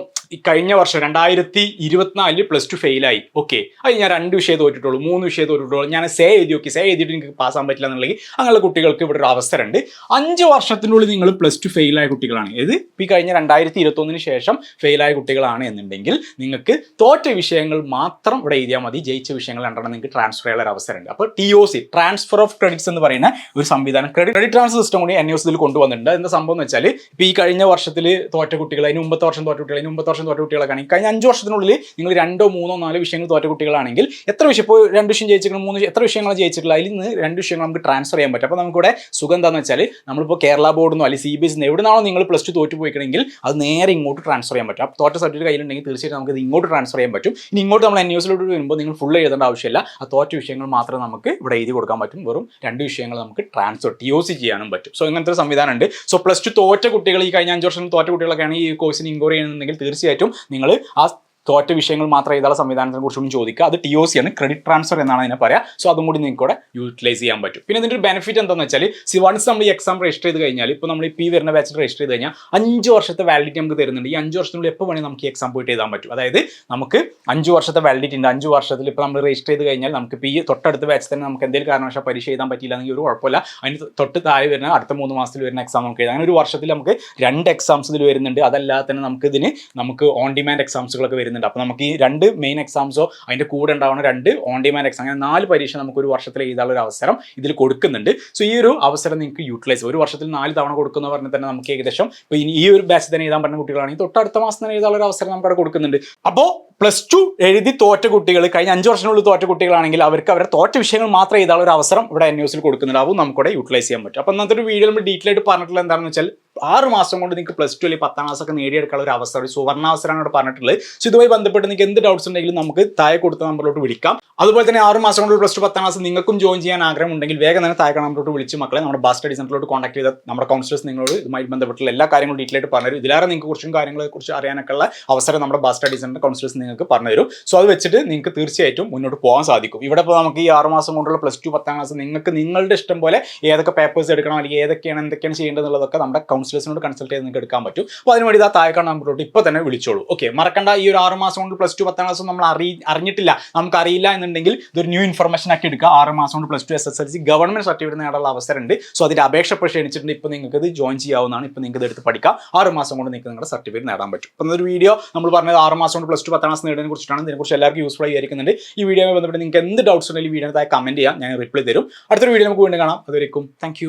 Speaker 1: കഴിഞ്ഞ വർഷം രണ്ടായിരത്തി ഇരുപത്തിനാലിൽ പ്ലസ് ടു ഫെയിലായി ഓക്കെ അത് ഞാൻ രണ്ട് വിഷയം തോറ്റിട്ടുള്ളൂ. മൂന്ന് വിഷയം തോറ്റിട്ടുള്ളൂ. ഞാൻ സേ എഴുതി നോക്കി സേ എഴുതിയിട്ട് എനിക്ക് പാസ് ആകാൻ പറ്റില്ല എന്നുണ്ടെങ്കിൽ അങ്ങനെയുള്ള കുട്ടികൾക്ക് ഇവിടെ ഒരു അവസരമുണ്ട്. അഞ്ച് വർഷത്തിനുള്ളിൽ നിങ്ങൾ പ്ലസ് ടു ഫെയിലായ കുട്ടികളാണ്. ഏത്? ഈ കഴിഞ്ഞ രണ്ടായിരത്തി ഇരുപത്തൊന്നിന് ശേഷം ഫെയിലായ കുട്ടികളാണ് എന്നുണ്ടെങ്കിൽ നിങ്ങൾക്ക് തോറ്റ വിഷയങ്ങൾ മാത്രം ഇവിടെ എഴുതിയാൽ മതി. ജയിച്ച വിഷയങ്ങൾ രണ്ടെണ്ണം നിങ്ങൾക്ക് ട്രാൻസ്ഫർ ചെയ്യാനുള്ള ഒരു അവസരമുണ്ട്. അപ്പോൾ T O C transfer of credits എന്ന് പറയുന്ന ഒരു സംവിധാനം. ക്രെഡിറ്റ് ക്രെഡിറ്റ് ട്രാൻസ്ഫർ സിസ്റ്റം കൂടി എൻ എസ് ഇതിൽ കൊണ്ടുവന്നിട്ടുണ്ട്. എന്താ സംഭവം എന്ന് വെച്ചാൽ ഇപ്പോൾ ഈ കഴിഞ്ഞ വർഷത്തിൽ തോറ്റ കുട്ടികൾ അതിന് മുമ്പത്തെ വർഷം തോറ്റ കുട്ടികൾ അതിന് മുമ്പത്തെ വർഷം തോറ്റ കുട്ടികളൊക്കെ ആണെങ്കിൽ കഴിഞ്ഞ അഞ്ച് വർഷത്തിനുള്ളിൽ നിങ്ങൾ രണ്ടോ മൂന്നോ നാലോ വിഷയങ്ങൾ തോറ്റ കുട്ടികളാണെങ്കിൽ എത്ര വിഷയം ഇപ്പോൾ രണ്ട് വിഷയം ജയിച്ചിരിക്കണം മൂന്ന് എത്ര വിഷയങ്ങളാണ് ജയിച്ചിട്ടുള്ളത്? അതിൽ നിന്ന് രണ്ട് വിഷയങ്ങൾ നമുക്ക് ട്രാൻസ്ഫർ ചെയ്യാൻ പറ്റും. അപ്പോൾ നമുക്കിവിടെ സുഖം എന്താണെന്ന് വെച്ചാൽ നമ്മളിപ്പോൾ കേരള ബോർഡിന്നോ അല്ലെങ്കിൽ സി ബി എസ് എവിടെന്നാണോ നിങ്ങൾ പ്ലസ് ടു തോറ്റ് പോയിക്കണമെങ്കിൽ അത് നേരെ ഇങ്ങോട്ട് ട്രാൻസ്ഫർ ചെയ്യാൻ പറ്റും. അപ്പോൾ തോറ്റ സർട്ടിഫിക്കറ്റ് കയ്യിലുണ്ടെങ്കിൽ തീർച്ചയായിട്ടും നമുക്ക് ഇത് ഇങ്ങോട്ട് ട്രാൻസ്ഫർ ചെയ്യാൻ പറ്റും. ഇനി ഇങ്ങോട്ട് നമ്മൾ എൻ വരുമ്പോൾ നിങ്ങൾ ഫുൾ എഴുതേണ്ട ആവശ്യമില്ല. ആ തോറ്റ വിഷയങ്ങൾ മാത്രം നമുക്ക് ഇവിടെ എഴുതി കൊടുക്കാൻ പറ്റും. വെറും രണ്ട് വിഷയങ്ങൾ നമുക്ക് ട്രാൻസ്ഫർ ടി ഒ സി ചെയ്യാനും പറ്റും. സോ ഇങ്ങനത്തെ സംവിധാനം ഉണ്ട് സോ പ്ലസ് ടു തോറ്റ കുട്ടികൾ ഈ കഴിഞ്ഞ അഞ്ച് വർഷം തോറ്റ കുട്ടികളൊക്കെയാണ് ഈ കോഴ്സിന് ഇൻക്വയറി ചെയ്യുന്നുണ്ടെങ്കിൽ തീർച്ചയായിട്ടും നിങ്ങൾ ആ തോറ്റ വിഷയങ്ങൾ മാത്രം എഴുതാനുള്ള സംവിധാനത്തിനെ കുറിച്ചും ചോദിക്കുക. അത് ടി ഒ സി ആണ് ക്രെഡിറ്റ് ട്രാൻസ്ഫർ എന്നാണ് അതിനെ പറയുക സോ അതും കൂടി നിങ്ങൾക്ക് കൂടെ യൂട്ടിലൈസ് ചെയ്യാൻ പറ്റും. പിന്നെ ഇതിന്റെ ഒരു ബെനിഫിറ്റ് എന്താണെന്ന് വെച്ചാൽ സി വൺസ് നമ്മൾ ഈ എക്സാം രജിസ്റ്റർ ചെയ്ത് കഴിഞ്ഞാൽ ഇപ്പോൾ നമ്മൾ ഈ പി വരുന്ന ബാച്ചിൽ രജിസ്റ്റർ ചെയ്ത് കഴിഞ്ഞാൽ അഞ്ച് വർഷത്തെ വാലിഡിറ്റി നമുക്ക് തരുന്നുണ്ട്. ഈ അഞ്ച് വർഷത്തിനുള്ളിൽ എപ്പോൾ വേണമെങ്കിൽ നമുക്ക് എക്സാം പോയിട്ട് എഴുതാൻ പറ്റും. അതായത് നമുക്ക് അഞ്ച് വർഷത്തെ വാലിഡിറ്റി ഉണ്ട്. അഞ്ച് വർഷത്തിൽ ഇപ്പോൾ നമ്മൾ രജിസ്റ്റർ ചെയ്ത് കഴിഞ്ഞാൽ നമുക്ക് ഇപ്പോൾ ഈ തൊട്ടടുത്ത ബാച്ച് തന്നെ നമുക്ക് എന്തെങ്കിലും കാരണവശാൽ പരീക്ഷ എഴുതാൻ പറ്റിയില്ല എങ്കിൽ ഒരു കുഴപ്പമില്ല. അതിന് തൊട്ട് താഴെ വരുന്ന അടുത്ത മൂന്ന് മാസത്തിൽ വരുന്ന എക്സാം നമുക്ക് എഴുതാം. അങ്ങനെ ഒരു വർഷത്തിൽ നമുക്ക് രണ്ട് എക്സാംസ് ഇതിൽ വരുന്നുണ്ട്. അതല്ലാതെ തന്നെ നമുക്ക് ഇതിന് നമുക്ക് ഓൺ ഡിമാൻഡ് എക്സാംസുകളൊക്കെ വരുന്നുണ്ട്. അപ്പോൾ നമുക്ക് ഈ രണ്ട് മെയിൻ എക്സാംസോ അതിന്റെ കൂടെ ഉണ്ടാവുന്ന രണ്ട് ഓൺ ഡിമാൻഡ് എക്സാം അങ്ങനെ നാല് പരീക്ഷ നമുക്ക് ഒരു വർഷത്തിൽ എഴുതാനുള്ള ഒരു അവസരം ഇതിൽ കൊടുക്കുന്നുണ്ട്. സോ ഈ ഒരു അവസരം നിങ്ങൾക്ക് യൂട്ടിലൈസ് ഒരു വർഷത്തിൽ നാല് തവണ കൊടുക്കുന്ന പറഞ്ഞാൽ തന്നെ നമുക്ക് ഏകദേശം ഇപ്പോൾ ഈ ഒരു ബാച്ച് തന്നെ എഴുതാൻ പറ്റുന്ന കുട്ടികളാണെങ്കിൽ തൊട്ടടുത്ത മാസം തന്നെ എഴുതാനുള്ള ഒരു അവസരം നമുക്ക് അവിടെ കൊടുക്കുന്നുണ്ട്. അപ്പോൾ പ്ലസ് ടു എഴുതി തോറ്റ കുട്ടികൾ കഴിഞ്ഞ അഞ്ച് വർഷത്തിനുള്ളിൽ തോറ്റ കുട്ടികളാണെങ്കിൽ അവർക്ക് അവരുടെ തോറ്റ വിഷയങ്ങൾ മാത്രം എഴുതാനുള്ള ഒരു അവസരം ഇവിടെ എൻ ന്യൂസിൽ കൊടുക്കുന്നുണ്ടാവും. നമുക്കിവിടെ യൂട്ടിലൈസ് ചെയ്യാൻ പറ്റും. അപ്പോൾ അന്നത്തെ ഒരു വീഡിയോ നമ്മൾ ഡീറ്റെയിൽ ആയിട്ട് പറഞ്ഞിട്ടുള്ള എന്താണെന്ന് വെച്ചാൽ ആറ് മാസം കൊണ്ട് നിങ്ങൾക്ക് പ്ലസ് ടു അല്ലെങ്കിൽ പത്താം ക്ലാസ് ഒക്കെ നേടിയെടുക്കാനുള്ള ഒരു അവസരം ഒരു സുവർണാവസരമാണ് ഇവിടെ പറഞ്ഞിട്ടുള്ളത്. സോ ഇതുമായി ബന്ധപ്പെട്ട് നിങ്ങൾക്ക് എന്ത് ഡൗട്ട്സ് ഉണ്ടെങ്കിലും നമുക്ക് താഴെ കൊടുത്ത നമ്പറിലോട്ട് വിളിക്കാം. അതുപോലെ തന്നെ ആറ് മാസം കൊണ്ട് പ്ലസ് ടു പത്താം ക്ലാസ് നിങ്ങൾക്കും ജോയിൻ ചെയ്യാൻ ആഗ്രഹം ഉണ്ടെങ്കിൽ വേഗം തന്നെ താഴെ നമ്പറിലോട്ട് വിളിച്ച് മക്കളെ നമ്മുടെ ബാസ് സ്റ്റഡി സെന്ററിലോട്ട് കോൺടാക്ട് ചെയ്ത നമ്മുടെ കൗൺസിലേഴ്സ് നിങ്ങളോട് ഇതുമായി ബന്ധപ്പെട്ടുള്ള എല്ലാ കാര്യങ്ങളും ഡീറ്റെയിൽ ആയിട്ട് പറഞ്ഞു ഇതിലേറെ നിങ്ങൾക്ക് കുറച്ചും കാര്യങ്ങളെ കുറിച്ച് അറിയാനൊക്കെയുള്ള അവസരം നമ്മുടെ ബാസ് സ്റ്റഡി സെന്റർ കൗൺസിലേഴ്സ് നിങ്ങൾക്ക് പറഞ്ഞു തരും. സോ അത് വെച്ചിട്ട് നിങ്ങൾക്ക് തീർച്ചയായിട്ടും മുന്നോട്ട് പോകാൻ സാധിക്കും. ഇവിടെ ഇപ്പോൾ നമുക്ക് ഈ ആറ് മാസം കൊണ്ടുള്ള പ്ലസ് ടു പത്താം ക്ലാസ് നിങ്ങൾക്ക് നിങ്ങളുടെ ഇഷ്ടം പോലെ ഏതൊക്കെ പേപ്പേഴ്സ് എടുക്കണം അല്ലെങ്കിൽ ഏതൊക്കെയാണ് എന്തൊക്കെയാണ് ചെയ്യേണ്ടതെന്നുള്ളതൊക്കെ നമ്മുടെ കൗൺസിലേഴ്സിനോട് കൺസൾട്ട് ചെയ്ത് നിങ്ങൾക്ക് എടുക്കാൻ പറ്റും. അപ്പോൾ അതിന് വേണ്ടി ആ താഴെക്കാണ് നമ്പറിലോട്ട് ഇപ്പോൾ തന്നെ വിളിച്ചോളൂ. ഓക്കെ മറക്കണ്ട ഈ ഒരു ആറ് മാസം കൊണ്ട് പ്ലസ് ടു പത്താം ക്ലാസ് നമ്മൾ അറി അറിഞ്ഞിട്ടില്ല. നമുക്ക് അറിയില്ല എന്നുണ്ടെങ്കിൽ ഇതൊരു ന്യൂ ഇൻഫർമേഷൻ ആക്കി എടുക്കുക. ആറ് മാസം കൊണ്ട് plus two S S L C government certificate നേടാനുള്ള അവസരമുണ്ട്. സോ അതിന്റെ അപേക്ഷ ഇപ്പോൾ ക്ഷണിച്ചിട്ടുണ്ട് ഇപ്പോൾ നിങ്ങൾക്ക് ഇത് ജോയിൻ ചെയ്യാവുന്നതാണ്. ഇപ്പോൾ നിങ്ങൾക്ക് ഇത് എടുത്ത് പഠിക്കാം. ആറ് മാസം കൊണ്ട് നിങ്ങൾക്ക് നിങ്ങളുടെ സർട്ടിഫിക്കറ്റ് നേടാൻ പറ്റും. അപ്പോൾ ഒരു വീഡിയോ നമ്മൾ പറഞ്ഞത് ആറ് മാസം കൊണ്ട് പ്ലസ് ടു പത്താം ക്ലാസ് നേടുന്നതിനെ കുറിച്ചിട്ടാണ് ഇതിനെക്കുറിച്ച് എല്ലാവർക്കും യൂസ്ഫുൾ ആയിരിക്കുന്നുണ്ട് ഈ വീഡിയോയുമായി ബന്ധപ്പെട്ട് നിങ്ങൾക്ക് എന്ത് ഡൗട്ട്സ് ഉണ്ടെങ്കിൽ വീഡിയോ താഴെ കമന്റ് ചെയ്യാം. ഞാൻ റിപ്ലൈ തരും. അടുത്തൊരു വീഡിയോ നമുക്ക് വീണ്ടും കാണാം. അതുവരെയും താങ്ക്